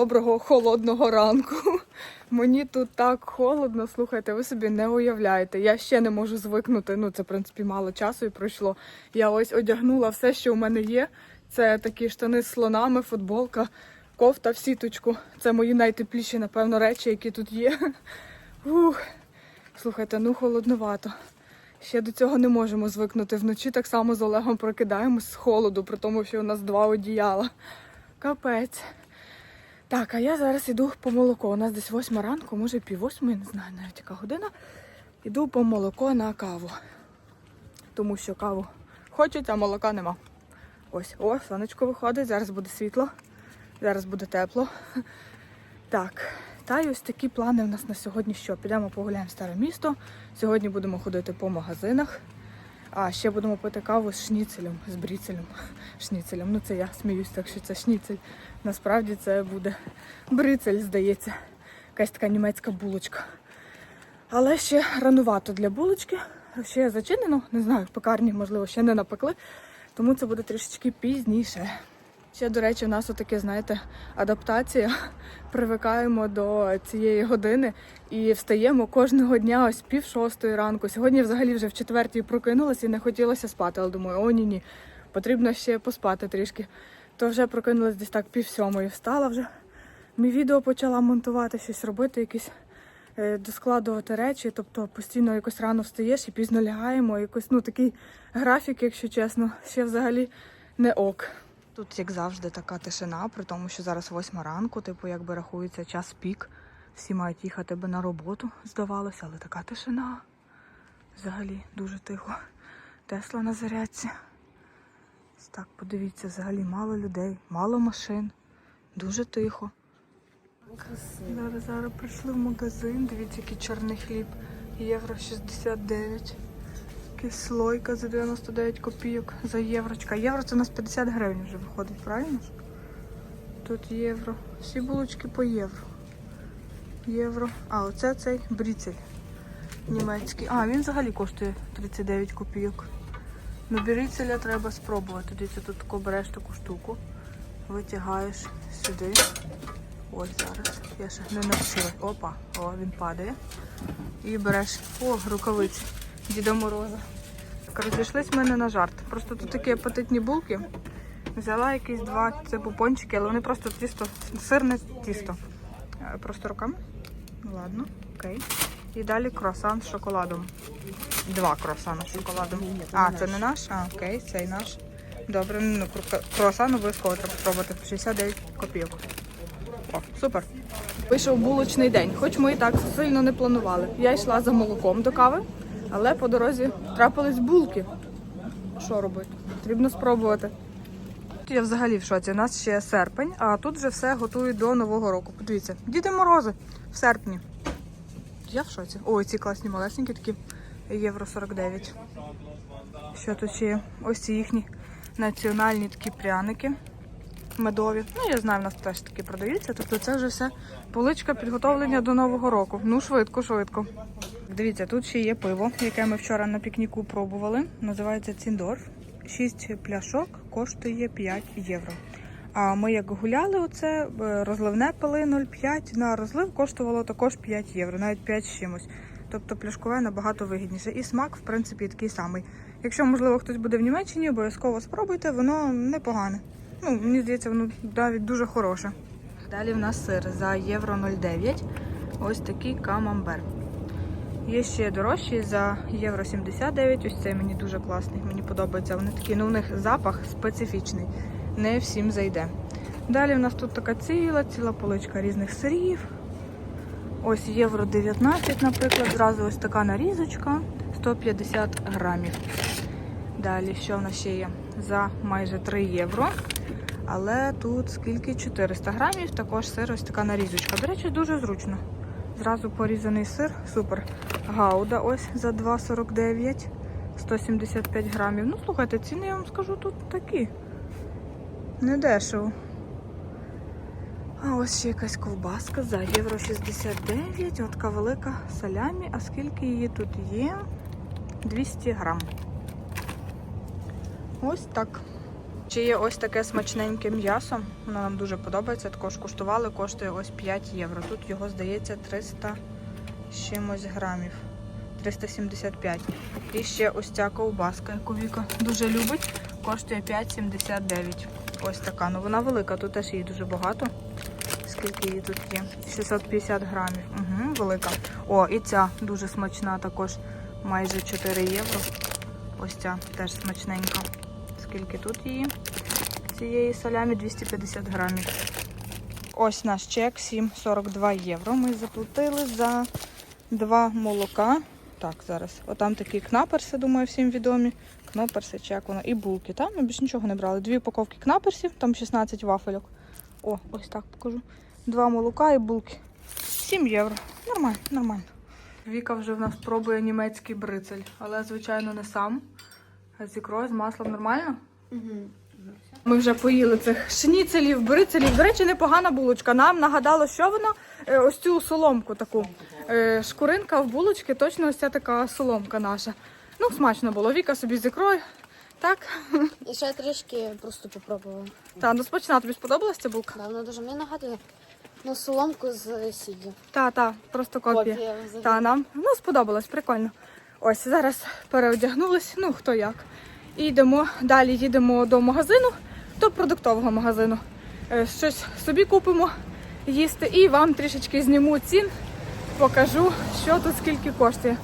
Доброго холодного ранку. Мені тут так холодно, слухайте, ви собі не уявляєте. Я ще не можу звикнути. Ну, це, в принципі, мало часу і пройшло. Я ось одягнула все, що у мене є. Це такі штани з слонами, футболка, кофта в сіточку. Це мої найтепліші, напевно, речі, які тут є. Ух. Слухайте, ну холодновато. Ще до цього не можемо звикнути. Вночі так само з Олегом прокидаємось з холоду, при тому, що у нас два одіяла. Капець. Так, а я зараз іду по молоко. У нас десь восьма ранку, може пів восьмої, не знаю навіть яка година. Іду по молоко на каву. Тому що каву хочуть, а молока нема. Ось, о, сонечко виходить, зараз буде світло, зараз буде тепло. Так, та й ось такі плани у нас на сьогодні. Що підемо погуляємо в старе місто. Сьогодні будемо ходити по магазинах. А ще будемо пити каву з шніцелем, з бріцелем. Шніцелем. Ну це я сміюсь, так що це шніцель. Насправді це буде брицель, здається. Якась така німецька булочка. Але ще ранувато для булочки. Ще зачинено, не знаю, в пекарні, можливо, ще не напекли. Тому це буде трішечки пізніше. Ще, до речі, у нас отаке, знаєте, адаптація. Привикаємо до цієї години і встаємо кожного дня ось пів шостої ранку. Сьогодні взагалі вже в четвертій прокинулася і не хотілося спати, але думаю, о ні ні, потрібно ще поспати трішки. То вже прокинулась десь так пів сьомої, встала вже. Мій відео почала монтувати, щось робити, якісь е, доскладувати речі. Тобто постійно якось рано встаєш і пізно лягаємо. Якось ну такий графік, якщо чесно, ще взагалі не ок. Тут, як завжди, така тишина, при тому, що зараз восьма ранку, типу, якби рахується час пік. Всі мають їхати би на роботу, здавалося, але така тишина. Взагалі дуже тихо. Тесла на зарядці. Так, подивіться, взагалі мало людей, мало машин, дуже тихо. Зараз зараз прийшли в магазин. Дивіться, який чорний хліб. Євро 69. Кислойка за 99 копійок за єврочка. Євро це у нас 50 гривень вже виходить, правильно? Тут євро. Всі булочки по євро. Євро. А, оце цей бріцель німецький. А, він взагалі коштує 39 копійок. Ну, бріцеля треба спробувати. Дивіться, тут тако береш таку штуку, витягаєш сюди. Ось зараз. Я ще не навчила. Опа, о, він падає. І береш. О, рукавиці. Діда Мороза. Так, розійшлись в мене на жарт. Просто тут такі апетитні булки. Взяла якісь два це бупончики, але вони просто тісто, сирне тісто. Е, Просто руками. Ну, Ладно, окей. І далі круасан з шоколадом. Два круасани з шоколадом. А, це не наш? А, окей, цей наш. Добре, ну кру- круасан обов'язково треба спробувати. 69 копійок. О, супер. Вийшов булочний день, хоч ми і так сильно не планували. Я йшла за молоком до кави, але по дорозі трапились булки. Що робити? Потрібно спробувати. Я взагалі в шоці. У нас ще серпень, а тут вже все готують до Нового року. Подивіться, Діди Морози в серпні. Я в шоці. Ой, ці класні малесенькі такі євро 49. Що тут ще є? Ось ці їхні національні такі пряники медові. Ну, я знаю, в нас теж такі продаються. Тобто це вже все поличка підготовлення до Нового року. Ну, швидко, швидко. Дивіться, тут ще є пиво, яке ми вчора на пікніку пробували. Називається Ціндорф. 6 пляшок коштує 5 євро. А ми як гуляли, оце е, розливне пили 0,5, на розлив коштувало також 5 євро, навіть 5 з чимось. Тобто пляшкове набагато вигідніше. І смак, в принципі, такий самий. Якщо, можливо, хтось буде в Німеччині, обов'язково спробуйте, воно непогане. Ну, мені здається, воно навіть дуже хороше. Далі в нас сир за євро 0,9. Ось такий камамбер. Є ще дорожчі за євро 79. Ось цей мені дуже класний. Мені подобається. Вони такі, ну у них запах специфічний. Не всім зайде. Далі в нас тут така ціла, ціла поличка різних сирів. Ось євро 19, наприклад. Зразу ось така нарізочка 150 грамів. Далі, що в нас ще є? За майже 3 євро. Але тут скільки 400 грамів, також сир, ось така нарізочка. До речі, дуже зручно. Зразу порізаний сир, супер. Гауда ось за 2,49, 175 грамів. Ну, слухайте, ціни, я вам скажу, тут такі. Не дешево. А ось ще якась ковбаска за євро 69. От така велика салямі. А скільки її тут є? 200 грам. Ось так. Ще є ось таке смачненьке м'ясо. Воно нам дуже подобається. Також куштували, коштує ось 5 євро. Тут його здається 300 чимось грамів. 375. І ще ось ця ковбаска, яку Віка дуже любить, коштує 5,79. Ось така. Ну вона велика, тут теж її дуже багато. Скільки її тут є? 650 грамів. Угу, велика. О, і ця дуже смачна також. Майже 4 євро. Ось ця теж смачненька. Скільки тут її? Цієї салямі 250 грамів. Ось наш чек 7,42 євро. Ми заплатили за два молока. Так, зараз. Отам такі кнаперси, думаю, всім відомі. Кноперси, чи як воно, і булки. Там ми більш нічого не брали. Дві упаковки кнаперсів, там 16 вафельок. О, ось так покажу. Два молока і булки. 7 євро. Нормально, нормально. Віка вже в нас пробує німецький брицель, але, звичайно, не сам. А з ікрою, з маслом нормально? Ми вже поїли цих шніцелів, брицелів. До речі, непогана булочка. Нам нагадало, що воно Е, ось цю соломку таку. Е, Шкуринка в булочки, точно ось ця така соломка наша. Ну, смачно було. Віка собі з ікрою. Так? І ще трішки просто попробувала. Та, ну смачна, тобі сподобалась ця булка? Да, вона дуже мені нагадує ну, соломку з сіллю. Та, та, просто копія. Копія взагалі. Та, нам ну, сподобалось, прикольно. Ось зараз переодягнулись, ну хто як. І йдемо далі, їдемо до магазину, до продуктового магазину. Е, Щось собі купимо їсти і вам трішечки зніму цін, покажу, що тут скільки коштує.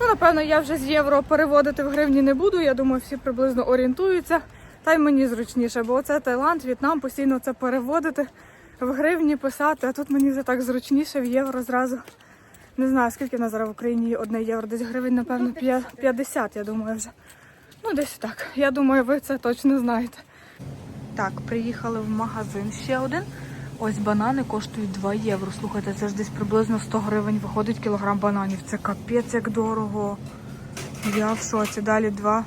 Ну, напевно, я вже з євро переводити в гривні не буду. Я думаю, всі приблизно орієнтуються. Та й мені зручніше, бо це Таїланд, В'єтнам, постійно це переводити в гривні писати, а тут мені вже так зручніше в євро зразу. Не знаю, скільки в нас зараз в Україні одне євро, десь гривень, напевно, 50, я думаю, вже. Ну, десь так. Я думаю, ви це точно знаєте. Так, приїхали в магазин ще один. Ось банани коштують 2 євро. Слухайте, це ж десь приблизно 100 гривень виходить кілограм бананів. Це капець як дорого. Я в шоці. Далі 2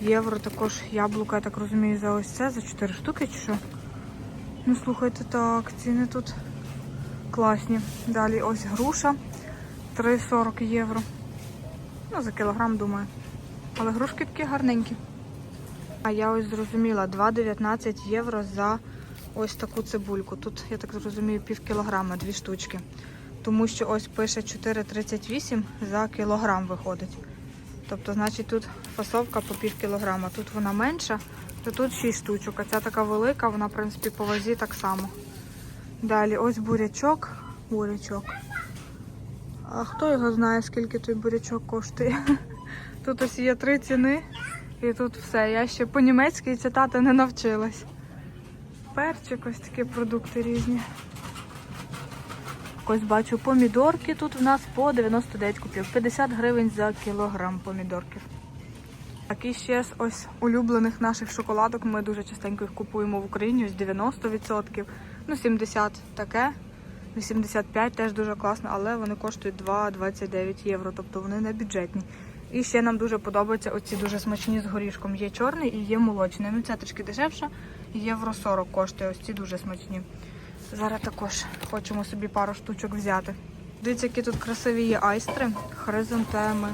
євро. Також яблука, я так розумію, за ось це, за 4 штуки чи що. Ну, слухайте, так, ціни тут класні. Далі ось груша 3,40 євро. Ну, за кілограм, думаю. Але грушки такі гарненькі. А я ось зрозуміла, 2,19 євро за ось таку цибульку. Тут, я так зрозумію, пів кілограма, дві штучки. Тому що ось пише 4,38 за кілограм виходить. Тобто, значить, тут фасовка по пів кілограма. Тут вона менша, то тут 6 штучок. А ця така велика, вона, в принципі, по вазі так само. Далі ось бурячок. Бурячок. А хто його знає, скільки той бурячок коштує? Тут ось є три ціни. І тут все. Я ще по-німецьки читати не навчилась. Перчик, ось такі продукти різні. Ось бачу помідорки тут в нас по 99 купів. 50 гривень за кілограм помідорків. Так, і ще з ось улюблених наших шоколадок. Ми дуже частенько їх купуємо в Україні. Ось 90%. Ну, 70 таке. 85 теж дуже класно, але вони коштують 2,29 євро, тобто вони не бюджетні. І ще нам дуже подобаються оці дуже смачні з горішком. Є чорний і є молочний. Ну це трішки дешевше. Євро 40 коштує. Ось ці дуже смачні. Зараз також хочемо собі пару штучок взяти. Дивіться, які тут красиві є айстри, хризантеми,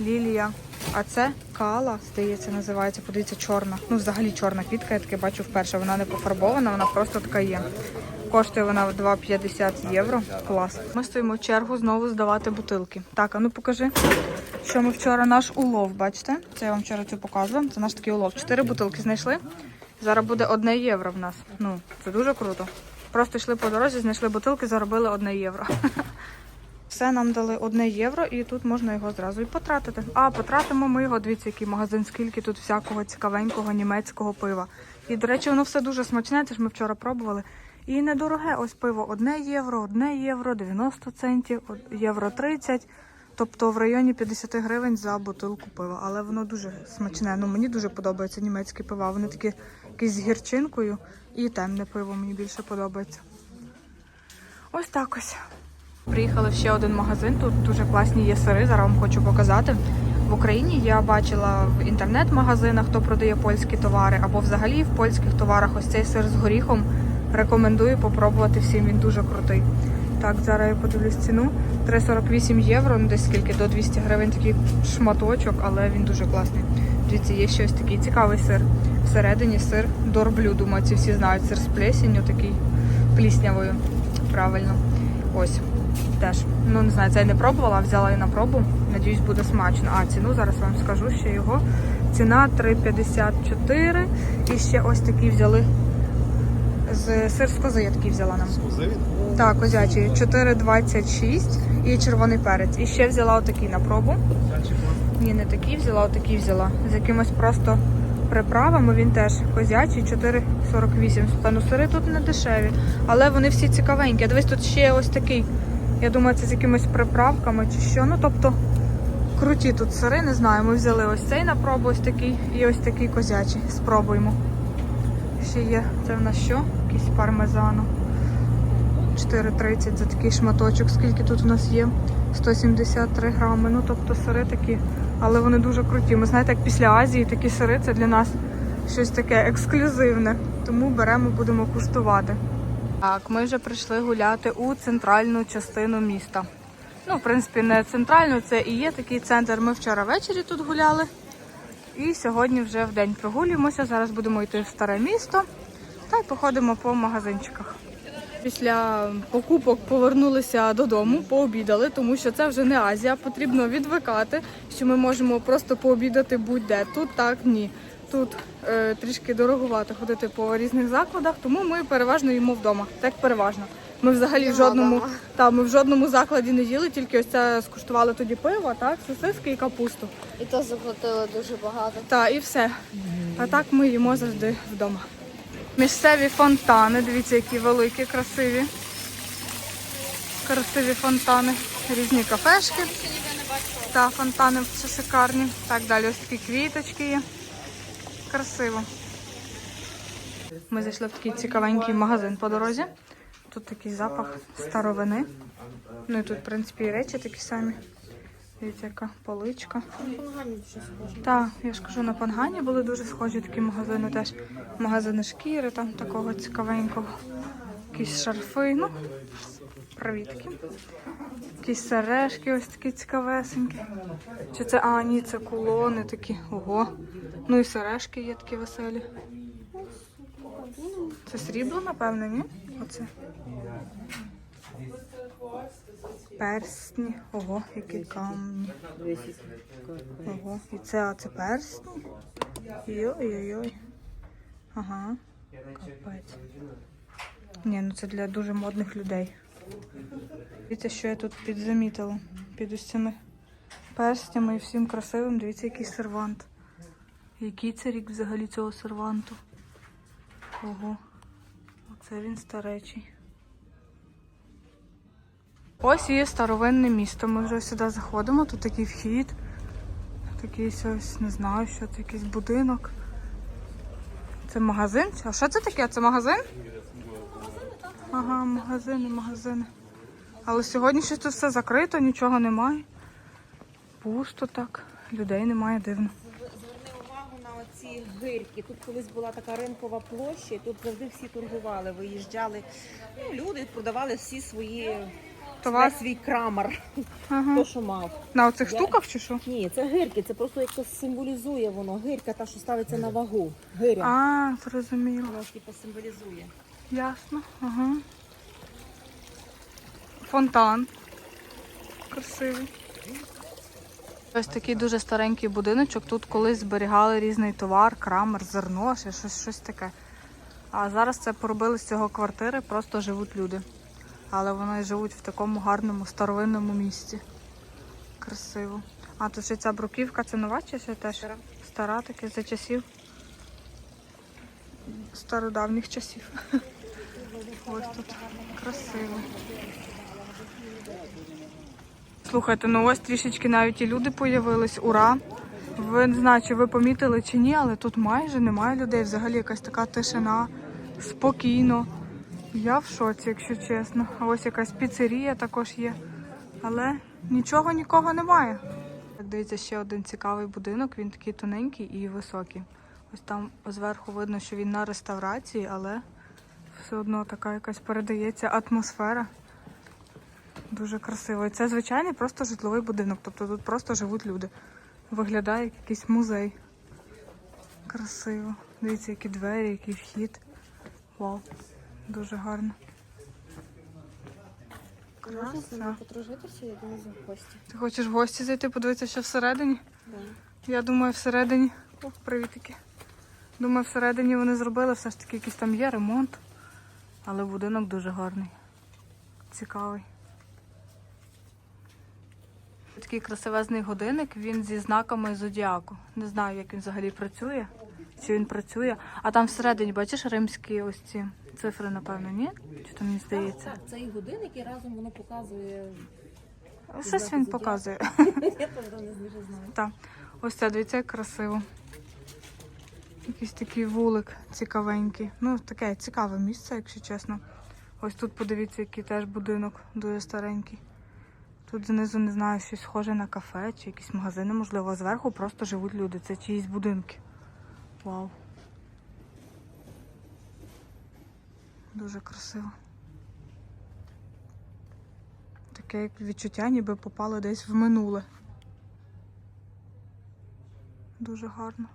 лілія. А це кала, здається, називається. Подивіться, чорна. Ну, взагалі чорна квітка, я таке бачу вперше. Вона не пофарбована, вона просто така є. Коштує вона 2,50 євро. Клас. Ми стоїмо в чергу знову здавати бутилки. Так, а ну покажи, що ми вчора наш улов, бачите? Це я вам вчора цю показувала. Це наш такий улов. Чотири бутилки знайшли. Зараз буде одне євро в нас. Ну, це дуже круто. Просто йшли по дорозі, знайшли бутилки, заробили одне євро. Все нам дали одне євро, і тут можна його зразу і потратити. А потратимо ми його. Дивіться, який магазин, скільки тут всякого цікавенького німецького пива. І, до речі, воно все дуже смачне, це ж ми вчора пробували. І недороге. Ось пиво одне євро, одне євро, 90 центів, євро 30. Тобто в районі 50 гривень за бутилку пива. Але воно дуже смачне. Ну мені дуже подобається німецькі пива. Вони такі якісь з гірчинкою і темне пиво мені більше подобається. Ось так ось. Приїхали в ще один магазин. Тут дуже класні є сири. Зараз вам хочу показати. В Україні я бачила в інтернет-магазинах, хто продає польські товари, або взагалі в польських товарах ось цей сир з горіхом. Рекомендую попробувати всім. Він дуже крутий. Так, зараз я подивлюсь ціну. 3,48 євро, ну десь скільки до 200 гривень такий шматочок, але він дуже класний. Дивіться, є ще ось такий цікавий сир. Всередині сир дорблю, думаю, ці всі знають сир з плесінню, такий пліснявою. Правильно. Ось. Теж. Ну, не знаю, це я не пробувала, взяла і на пробу. Надіюсь, буде смачно. А ціну зараз вам скажу, що його ціна 3,54. І ще ось такий взяли. З сир з кози я такий взяла нам. З кози? Так, козячий 4,26 і червоний перець. І ще взяла отакий на пробу. Ні, не такий взяла, отакий взяла. З якимось просто приправами. Він теж козячий 4,48. Ну сири тут не дешеві, але вони всі цікавенькі. А Дивись, тут ще ось такий. Я думаю, це з якимись приправками чи що. Ну, тобто, круті тут сири, не знаю. Ми взяли ось цей на пробу, ось такий, і ось такий козячий. Спробуємо. Ще є, це в нас що? Якийсь пармезану. 4,30 за такий шматочок. Скільки тут у нас є? 173 грами. Ну, тобто сири такі, але вони дуже круті. Ми знаєте, як після Азії такі сири це для нас щось таке ексклюзивне. Тому беремо, будемо куштувати. Так, ми вже прийшли гуляти у центральну частину міста. Ну, в принципі, не центральну, це і є такий центр. Ми вчора ввечері тут гуляли. І сьогодні вже в день прогулюємося. Зараз будемо йти в старе місто та й походимо по магазинчиках. Після покупок повернулися додому, пообідали, тому що це вже не Азія. Потрібно відвикати, що ми можемо просто пообідати будь-де. Тут так ні. Тут е, трішки дороговато ходити по різних закладах, тому ми переважно їмо вдома. Так переважно. Ми взагалі в жодному та ми в жодному закладі не їли, тільки ось це скуштували тоді пиво, так, сосиски і капусту. І то заплатили дуже багато. Та і все. А так ми їмо завжди вдома. Місцеві фонтани, дивіться, які великі, красиві. Красиві фонтани, різні кафешки. Та фонтани шикарні. Так, далі ось такі квіточки є. Красиво. Ми зайшли в такий цікавенький магазин по дорозі. Тут такий запах старовини. Ну і тут, в принципі, і речі такі самі. Дивіться, яка поличка. Так, я ж кажу, на Пангані були дуже схожі такі магазини теж. Магазини шкіри там такого цікавенького. Якісь шарфи, ну, привітки. Якісь сережки ось такі цікавесенькі. Чи це, а, ні, це кулони такі. Ого. Ну і сережки є такі веселі. Це срібло, напевно, ні? Оце. Персні. Ого, які камні. Ого, і це, а це персні? Йой-йой-йой. Ага. Капець. Ні, ну це для дуже модних людей. Дивіться, що я тут підзамітила. Під ось цими перстнями і всім красивим. Дивіться, який сервант. Який це рік взагалі цього серванту? Ого. Оце він старечий. Ось є старовинне місто. Ми вже сюди заходимо. Тут такий вхід. Такий ось, не знаю, що це якийсь будинок. Це магазин? А що це таке? Це магазин? Ага, магазини, магазини. Але сьогодні щось тут все закрито, нічого немає. Пусто так. Людей немає дивно. Зверни увагу на оці гирки. Тут колись була така ринкова площа, і тут завжди всі торгували, виїжджали. Ну, люди продавали всі свої Товар? весь свій крамар, Ага. то, що мав. На оцих штуках чи що? Ні, це гирки, це просто якось символізує воно. Гирка та, що ставиться на вагу. Гиря. А, зрозуміло. Воно типу символізує. Ясно. Ага. Фонтан. Красивий. Ось такий дуже старенький будиночок. Тут колись зберігали різний товар, крамер, зерно, ще щось, щось таке. А зараз це поробили з цього квартири, просто живуть люди. Але вони живуть в такому гарному старовинному місці. Красиво. А тут ще ця бруківка, це нова чи ще теж? Стара. Стара таке за часів. Стародавніх часів. Ось тут красиво. Слухайте, ну ось трішечки навіть і люди появились. Ура! Ви не знаю, чи ви помітили чи ні, але тут майже немає людей. Взагалі якась така тишина, спокійно. Я в шоці, якщо чесно. Ось якась піцерія також є. Але нічого нікого немає. Так, дивіться, ще один цікавий будинок. Він такий тоненький і високий. Ось там зверху видно, що він на реставрації, але все одно така якась передається атмосфера. Дуже красиво. І це звичайний просто житловий будинок. Тобто тут просто живуть люди. Виглядає як якийсь музей. Красиво. Дивіться, які двері, який вхід. Вау. Дуже гарно. Можна з нами Краса. подружитися, я думаю, в гості. Ти хочеш в гості зайти, подивитися, що всередині? Да. Я думаю, всередині. Ох, привітики. Думаю, всередині вони зробили все ж таки якийсь там є ремонт. Але будинок дуже гарний. Цікавий. Такий красивезний годинник, він зі знаками зодіаку. Не знаю, як він взагалі працює. Чи він працює. А там всередині, бачиш, римські ось ці цифри, напевно, ні? Чи то мені здається? Так, цей годинник і разом воно показує. Щось він показує. Я правда не дуже знаю. Так, ось це, дивіться, як красиво. Якийсь такий вулик цікавенький. Ну, таке цікаве місце, якщо чесно. Ось тут подивіться, який теж будинок дуже старенький. Тут знизу не знаю, щось схоже на кафе чи якісь магазини, можливо, зверху просто живуть люди. Це чиїсь будинки. Вау. Дуже красиво. Таке як відчуття, ніби попало десь в минуле. Дуже гарно.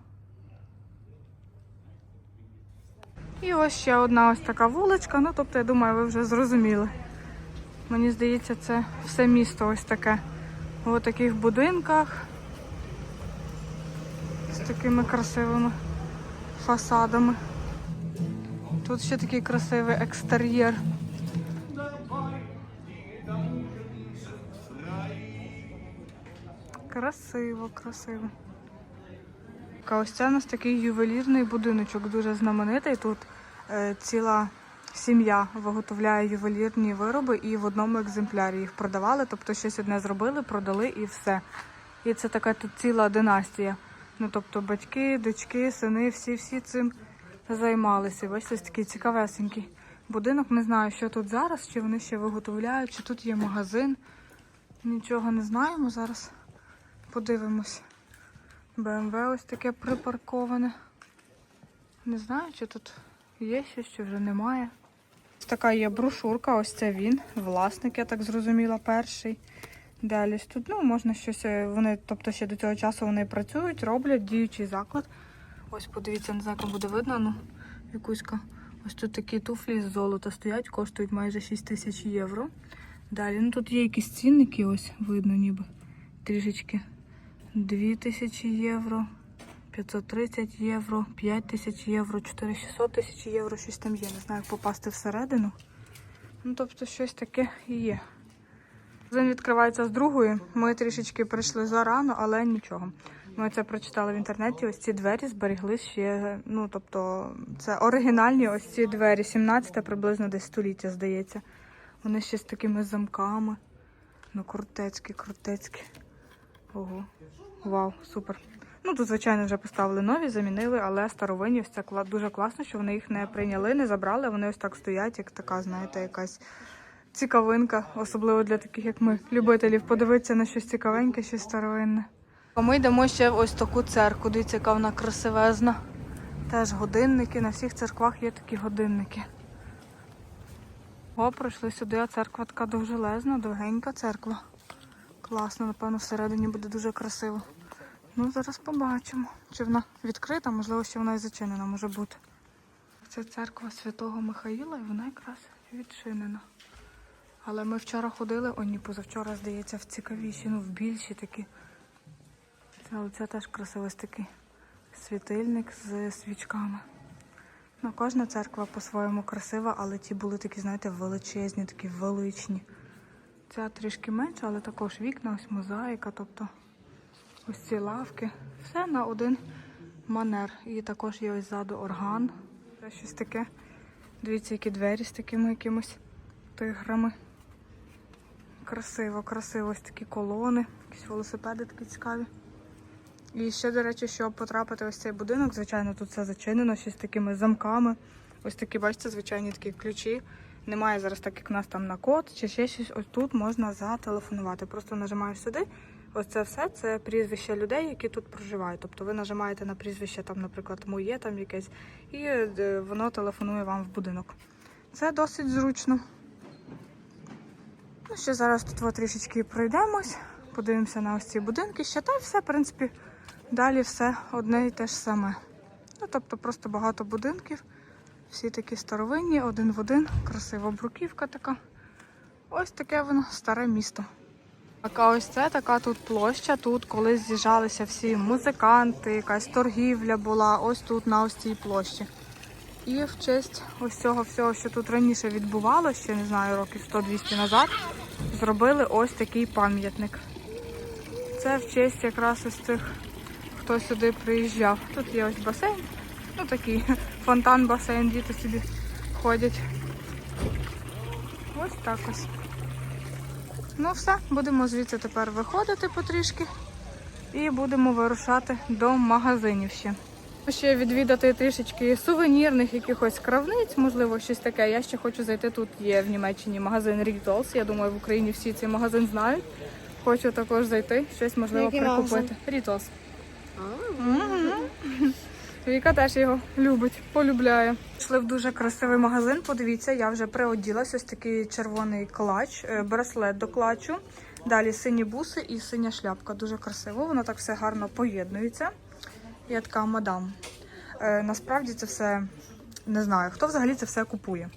І ось ще одна ось така вуличка. Ну, тобто, я думаю, ви вже зрозуміли. Мені здається, це все місто ось таке. У таких будинках з такими красивими фасадами. Тут ще такий красивий екстер'єр. Красиво, красиво. А ось це у нас такий ювелірний будиночок, дуже знаменитий. Тут е, ціла сім'я виготовляє ювелірні вироби і в одному екземплярі їх продавали. Тобто щось одне зробили, продали і все. І це така тут ціла династія. Ну тобто батьки, дочки, сини, всі всі цим займалися. Бачите, ось такий цікавесенький будинок. Не знаю, що тут зараз, чи вони ще виготовляють, чи тут є магазин. Нічого не знаємо. Зараз подивимось. БМВ ось таке припарковане. Не знаю, чи тут є щось, чи вже немає. Ось така є брошурка, ось це він, власник, я так зрозуміла, перший. Далі тут, ну, можна щось, е, вони, тобто ще до цього часу вони працюють, роблять діючий заклад. Ось подивіться, не знаю, як буде видно, ну, якуська. Ось тут такі туфлі з золота стоять, коштують майже 6 тисяч євро. Далі, ну тут є якісь цінники, ось видно ніби трішечки. 2000 євро, 530 євро, 5000 євро, 4600 тисяч євро, щось там є. Не знаю, як попасти всередину. Ну, тобто щось таке і є. Магазин відкривається з другої. Ми трішечки прийшли зарано, але нічого. Ми це прочитали в інтернеті. Ось ці двері зберігли ще. Ну, тобто, це оригінальні ось ці двері, 17 приблизно десь століття, здається. Вони ще з такими замками. Ну, крутецькі, крутецькі. Ого. Вау, супер. Ну тут, звичайно, вже поставили нові, замінили, але старовинні ось це дуже класно, що вони їх не прийняли, не забрали. Вони ось так стоять, як така, знаєте, якась цікавинка, особливо для таких, як ми, любителів, подивитися на щось цікавеньке, щось старовинне. А ми йдемо ще в ось таку церкву. Дивіться, яка вона красивезна. Теж годинники. На всіх церквах є такі годинники. О, пройшли сюди, а церква така довжелезна, довгенька церква. Класно, напевно, всередині буде дуже красиво. Ну, зараз побачимо. Чи вона відкрита, можливо, ще вона і зачинена може бути. Це церква святого Михаїла і вона якраз відчинена. Але ми вчора ходили, о ні, позавчора, здається, в цікавіші, ну в більші такі. Але це теж красивий такий світильник з свічками. Ну, кожна церква по-своєму красива, але ті були такі, знаєте, величезні, такі величні. Ця трішки менша, але також вікна, ось мозаїка, тобто ось ці лавки. Все на один манер. І також є ось ззаду орган. Це щось таке. Дивіться, які двері з такими якимось тиграми. Красиво, красиво, ось такі колони, якісь велосипеди такі цікаві. І ще, до речі, щоб потрапити ось цей будинок, звичайно, тут все зачинено, ще з такими замками. Ось такі, бачите, звичайні такі ключі. Немає зараз так, як у нас там на код, чи ще щось. Ось тут можна зателефонувати. Просто нажимаєш сюди. Ось це все це прізвище людей, які тут проживають. Тобто ви нажимаєте на прізвище, там, наприклад, моє там якесь, і е, воно телефонує вам в будинок. Це досить зручно. Ще зараз тут от трішечки пройдемось, подивимося на ось ці будинки. Ще та все, в принципі, далі все одне і те ж саме. Ну, тобто просто багато будинків. Всі такі старовинні, один в один, красива бруківка така. Ось таке воно старе місто. Така ось це така тут площа. Тут колись з'їжджалися всі музиканти, якась торгівля була ось тут на ось цій площі. І в честь ось цього всього, що тут раніше відбувалося, ще не знаю, років 100-200 назад, зробили ось такий пам'ятник. Це в честь якраз ось цих, хто сюди приїжджав. Тут є ось басейн, ну такий фонтан, басейн, діти собі ходять. Ось так ось. Ну все, будемо звідси тепер виходити потрішки і будемо вирушати до магазинів ще. Ще відвідати трішечки сувенірних якихось кравниць, можливо, щось таке. Я ще хочу зайти. Тут є в Німеччині магазин Rituals. Я думаю, в Україні всі цей магазин знають. Хочу також зайти, щось можливо Який прикупити. Мгм. Віка теж його любить, полюбляє. Йшли в дуже красивий магазин. Подивіться, я вже приоділась. Ось такий червоний клач, е, браслет до клачу. Далі сині буси і синя шляпка. Дуже красиво. Воно так все гарно поєднується. Я така мадам. Е, насправді це все не знаю, хто взагалі це все купує.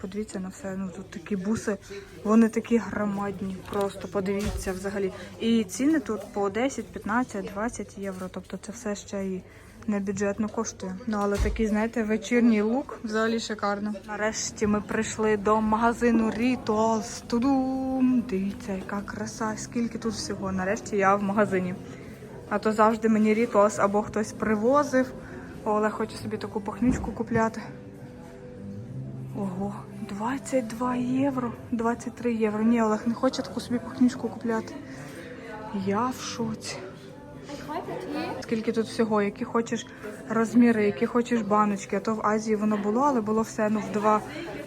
Подивіться на все. Ну тут такі буси, вони такі громадні. Просто подивіться взагалі. І ціни тут по 10, 15, 20 євро. Тобто це все ще і не бюджетно коштує. Ну але такий, знаєте, вечірній лук взагалі шикарно. Нарешті ми прийшли до магазину Rituals. Тудум! Дивіться, яка краса, скільки тут всього. Нарешті я в магазині. А то завжди мені Rituals або хтось привозив. Олег хоче собі таку пахнючку купляти. Ого, 22 євро, 23 євро. Ні, Олег не хоче таку собі пахнючку купляти. Я в шоці. Скільки тут всього, які хочеш розміри, які хочеш баночки. А то в Азії воно було, але було все ну, в два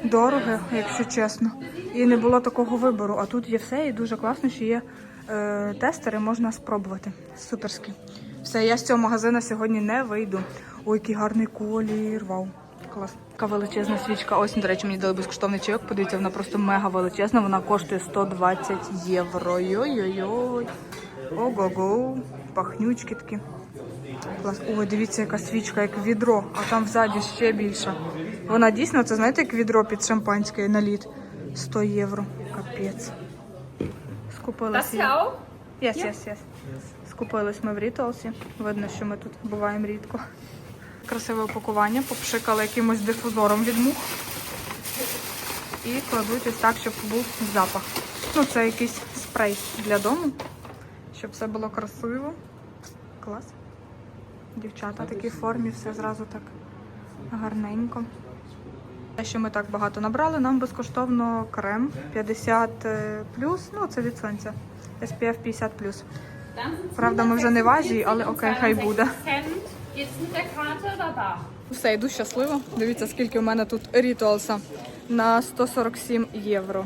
дороге, якщо чесно. І не було такого вибору. А тут є все і дуже класно, що є е, тестери, можна спробувати. Суперські. Все, я з цього магазину сьогодні не вийду. Ой, який гарний колір. Вау. Клас. Така величезна свічка. Ось, до речі, мені дали безкоштовний чайок. Подивіться, вона просто мега величезна. Вона коштує 120 євро. Йой-йой-йой. Ого-го. Пахнючки такі. Клас. Ой, дивіться, яка свічка, як відро, а там ззаді ще більше. Вона дійсно, це знаєте, як відро під шампанське на лід. 100 євро. Капець. Скупилися. Yes, yes, yes. Скупились ми в Рітолсі. Видно, що ми тут буваємо рідко. Красиве упакування, попшикали якимось дифузором від мух. І кладуть ось так, щоб був запах. Ну, це якийсь спрей для дому, щоб все було красиво. Клас. Дівчата в такій формі, все зразу так гарненько. Те, що ми так багато набрали, нам безкоштовно крем 50 ну це від сонця. SPF 50 Правда, ми вже не в Азії, але окей, хай буде. Все, йду щасливо. Дивіться, скільки у мене тут ритуалса на 147 євро.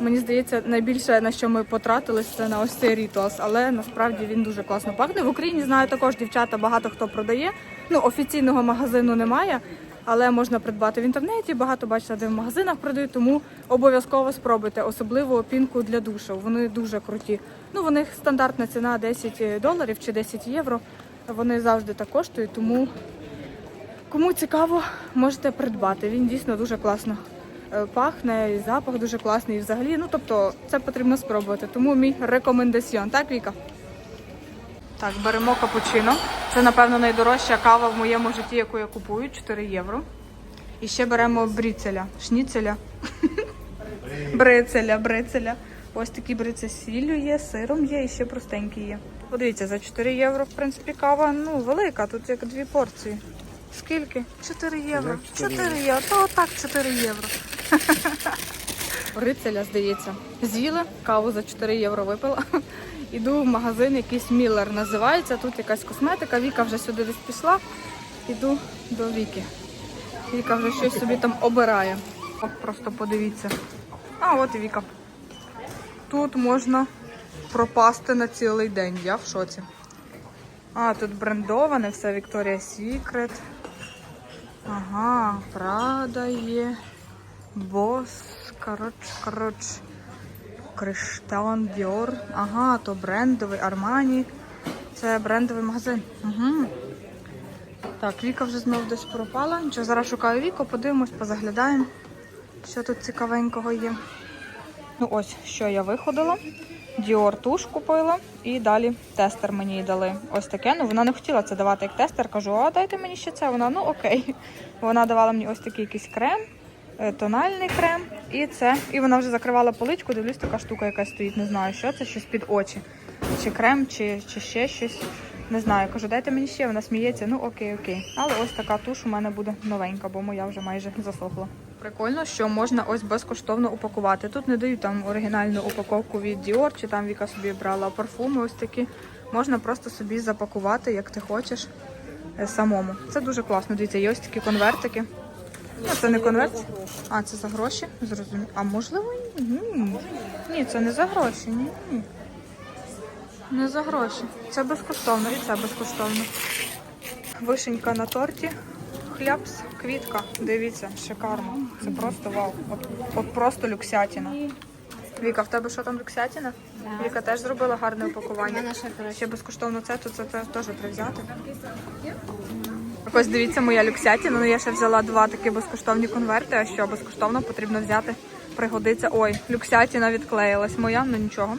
Мені здається, найбільше на що ми потратились, це на ось цей ритуалс, але насправді він дуже класно пахне. В Україні знаю також дівчата, багато хто продає. Ну, офіційного магазину немає, але можна придбати в інтернеті. Багато бачила, де в магазинах продають, тому обов'язково спробуйте, особливо пінку для душу. Вони дуже круті. Ну, них стандартна ціна 10 доларів чи 10 євро. Вони завжди так коштують, тому Кому цікаво, можете придбати. Він дійсно дуже класно е, пахне, і запах дуже класний. І взагалі, ну тобто, це потрібно спробувати. Тому мій рекомендаціон. Так, Віка? Так, беремо капучино. Це, напевно, найдорожча кава в моєму житті, яку я купую 4 євро. І ще беремо бріцеля, шніцеля. брицеля, брицеля. Ось такі брицель з сіллю є, сиром є і ще простенький є. Подивіться, за 4 євро, в принципі, кава ну, велика, тут як дві порції. Скільки? 4 євро. 4 євро. То отак 4 євро. Рицеля, здається. З'їла, каву за 4 євро випила. Іду в магазин, якийсь Міллер називається. Тут якась косметика. Віка вже сюди десь пішла. Іду до Віки. Віка вже щось собі там обирає. Просто подивіться. А, от і Віка. Тут можна пропасти на цілий день. Я в шоці. А, тут брендоване все Victoria's Secret. Ага, Прада є. Бос. Коротше, коротше. Криштан Dior. Ага, то брендовий Армані. Це брендовий магазин. Угу. Так, Віка вже знов десь пропала. Нічого, зараз шукаю Віку, подивимось, позаглядаємо, що тут цікавенького є. Ну ось, що я виходила. Діор туш купила і далі тестер мені дали. Ось таке. Ну вона не хотіла це давати як тестер. Кажу, а дайте мені ще це. Вона, ну окей. Вона давала мені ось такий якийсь крем, е, тональний крем і це. І вона вже закривала поличку. Дивлюсь, така штука якась стоїть. Не знаю, що це, щось під очі. Чи крем, чи, чи ще щось. Не знаю. Кажу, дайте мені ще. Вона сміється. Ну окей, окей. Але ось така туш у мене буде новенька, бо моя вже майже засохла. Прикольно, що можна ось безкоштовно упакувати. Тут не дають там оригінальну упаковку від Dior, чи там Віка собі брала парфуми ось такі. Можна просто собі запакувати, як ти хочеш, е, самому. Це дуже класно. Дивіться, є ось такі конвертики. Ну, це не конверт. А, це за гроші? Зрозуміло. А можливо, ні. Ні, ні це не за гроші. Ні, ні. Не за гроші. Це безкоштовно і це безкоштовно. Вишенька на торті. Хлябс, квітка. Дивіться, шикарно. Це просто вау. От, от просто люксятіна. Віка, в тебе що там люксятіна? Віка теж зробила гарне упакування. ще безкоштовно це, то це теж треба взяти. Ось дивіться, моя люксятіна. Ну я ще взяла два такі безкоштовні конверти, а що безкоштовно потрібно взяти. Пригодиться. Ой, люксятіна відклеїлась моя, ну нічого.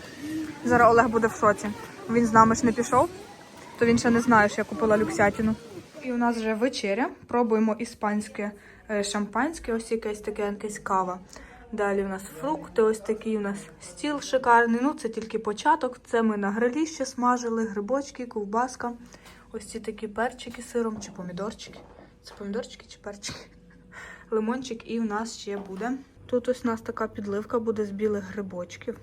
Зараз Олег буде в шоці. Він з нами ж не пішов, то він ще не знає, що я купила люксятіну. І у нас вже вечеря. Пробуємо іспанське е, шампанське, ось якесь таке якась кава. Далі у нас фрукти, ось такий у нас стіл шикарний. Ну, це тільки початок. Це ми на грилі ще смажили, грибочки, ковбаска. Ось ці такі перчики з сиром чи помідорчики. Це помідорчики чи перчики? Лимончик і у нас ще буде. Тут ось у нас така підливка буде з білих грибочків.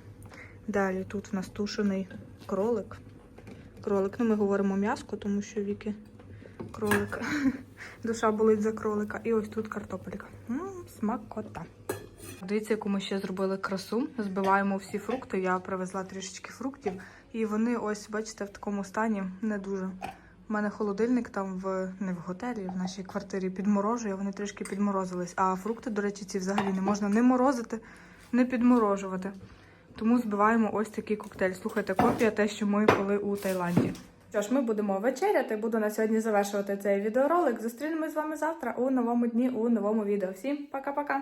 Далі тут у нас тушений кролик. Кролик, ну ми говоримо м'яско, тому що віки кролик. Душа болить за кролика. І ось тут картопелька. М, смакота. Дивіться, яку ми ще зробили красу. Збиваємо всі фрукти. Я привезла трішечки фруктів. І вони ось, бачите, в такому стані не дуже. У мене холодильник там в не в готелі, в нашій квартирі підморожує, вони трішки підморозились. А фрукти, до речі, ці взагалі не можна не морозити, не підморожувати. Тому збиваємо ось такий коктейль. Слухайте, копія те, що ми пили у Таїланді. Що ж, ми будемо вечеряти. Буду на сьогодні завершувати цей відеоролик. Зустрінемось з вами завтра у новому дні, у новому відео. Всім пока-пока!